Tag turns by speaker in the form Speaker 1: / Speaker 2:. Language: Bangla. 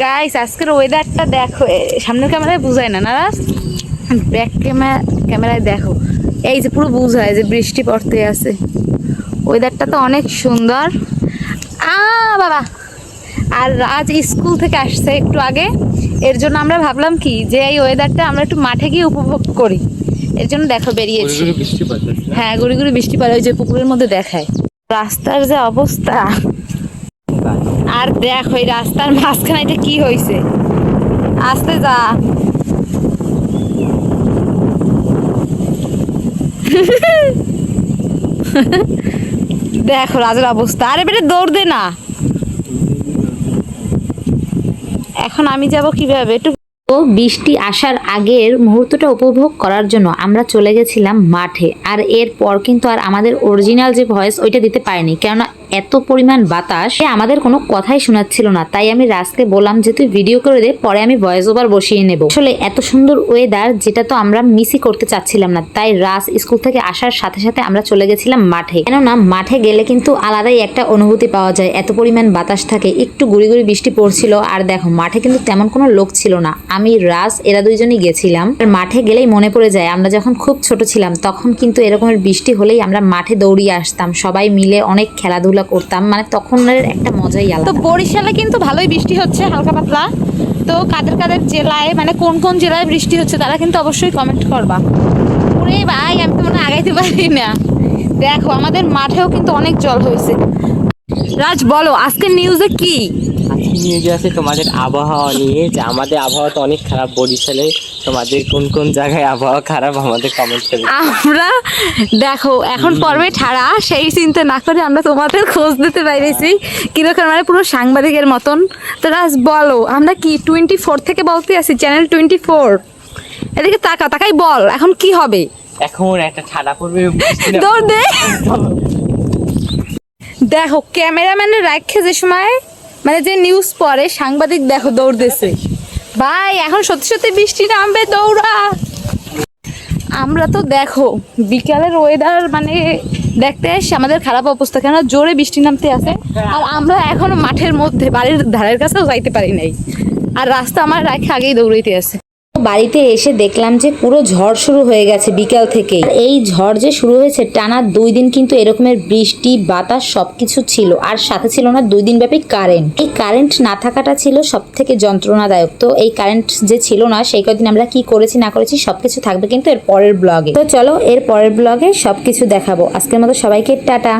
Speaker 1: গাইস আজকের ওয়েদারটা দেখো সামনের ক্যামেরায় বোঝায় না না ব্যাক ক্যামেরা ক্যামেরায় দেখো। এই যে পুরো বোঝায় যে বৃষ্টি পড়তে আছে। ওয়েদারটা তো অনেক সুন্দর। আ, বাবা! আর আজ স্কুল থেকে আসছে একটু আগে। এর জন্য আমরা ভাবলাম কি যে এই ওয়েদারটা আমরা একটু মাঠে গিয়ে উপভোগ করি। এর জন্য দেখো বেরিয়েছি। হ্যাঁ গুড়ি গুড়ি বৃষ্টি পড়ে ওই যে পুকুরের মধ্যে দেখায়। রাস্তার যে অবস্থা। আর দেখ ওই রাস্তার মাঝখানে এটা কি হয়েছে আসতে যা। দেখো রাজার অবস্থা। আরে বেটা দৌড় দে না। এখন আমি যাব কীভাবে? একটু
Speaker 2: তো বৃষ্টি আসার আগের মুহূর্তটা উপভোগ করার জন্য আমরা চলে গেছিলাম মাঠে। আর এরপর কিন্তু আর আমাদের অরিজিনাল যে ভয়েস ওইটা দিতে পারিনি। কেননা এত পরিমাণ বাতাস আমাদের কোনো কথাই শোনাচ্ছিল না। তাই আমি রাজকে বললাম যে, তুই ভিডিও করে দে, পরে আমি ভয়েস ওভার বসিয়ে নেব। আসলে এত সুন্দর ওয়েদার যেটা তো আমরা মিসই করতে চাচ্ছিলাম না। তাই রাজ স্কুল থেকে আসার সাথে সাথে আমরা চলে গেছিলাম মাঠে। কেননা, মাঠে গেলে কিন্তু আলাদাই একটা অনুভূতি পাওয়া যায়। এত পরিমাণ বাতাস থাকে, একটু গুড়ি গুড়ি বৃষ্টি পড়ছিল। আর দেখো, মাঠে কিন্তু তেমন কোনো লোক ছিল না। আমি, রাজ, এরা দুইজনই গেছিলাম। আর মাঠে গেলেই মনে পড়ে যায়, আমরা যখন খুব ছোট ছিলাম, তখন কিন্তু এরকমের বৃষ্টি হলেই আমরা মাঠে দৌড়িয়ে আসতাম। সবাই মিলে অনেক খেলাধুলা করতাম। মানে তখনের একটা মজাই
Speaker 1: তো বরিশালে কিন্তু ভালোই বৃষ্টি হচ্ছে, হালকা পাতলা। তো কাদের কাদের জেলায় মানে কোন কোন জেলায় বৃষ্টি হচ্ছে তারা কিন্তু অবশ্যই কমেন্ট করবা। ওরে ভাই, আমি তো মনে আগাইতে পারি না। দেখো, আমাদের মাঠেও কিন্তু অনেক জল হয়েছে। রাজ বলো আজকের নিউজে কি?
Speaker 3: আজকে নিয়ে আছে তোমাদের আবহাওয়া নিয়ে যে আমাদের আবহাওয়া তো অনেক খারাপ বরিশালে। তোমাদের কোন কোন জায়গায় আবহাওয়া খারাপ আমাদের কমেন্ট করে
Speaker 1: আমরা দেখো এখন পর্বে ছাড়া সেই চিন্তা না করে আমরা তোমাদের খোঁজ দিতে পাইরেছি কীরকম মানে পুরো সাংবাদিকের মতন। তো রাজ বলো আমরা কি টোয়েন্টি ফোর থেকে বলতে আছি? চ্যানেল টোয়েন্টি ফোর এদিকে তাকা তাকাই বল এখন কি হবে?
Speaker 3: এখন একটা ঠাডা পড়বে
Speaker 1: দৌড় দে। দেখো, ক্যামেরাম্যানের রাখে যে সময় মানে যে নিউজ পড়ে, সাংবাদিক দেখো দৌড়তেছে। ভাই, এখন সত্যি সত্যি বৃষ্টি নামবে, দৌড়া। আমরা তো দেখো, বিকালের ওয়েদার মানে দেখতে এসে আমাদের খারাপ অবস্থা কেন জোরে বৃষ্টি নামতে আছে। আর আমরা এখনও মাঠের মধ্যে, বাড়ির ধারের কাছেও যাইতে পারি নাই। আর রাস্তা আমার রাখে আগেই দৌড়াইতে আছে।
Speaker 2: বাড়িতে এসে দেখলাম যে পুরো ঝড় শুরু হয়ে গেছে বিকাল থেকে এই ঝড় যে শুরু হয়েছে, টানা দুই দিন কিন্তু এরকমের বৃষ্টি, বাতাস সবকিছু ছিল। আর সাথে ছিল না দুই দিন ব্যাপী কারেন্ট এই কারেন্ট না থাকাটা ছিল সব থেকে যন্ত্রণাদায়ক। তো এই কারেন্ট যে ছিল না, সেই কদিন আমরা কি করেছি, না করেছি সবকিছু থাকবে কিন্তু এর পরের ব্লগে তো চলো, এর পরের ব্লগে সবকিছু দেখাবো। আজকের মতো সবাইকে টাটা।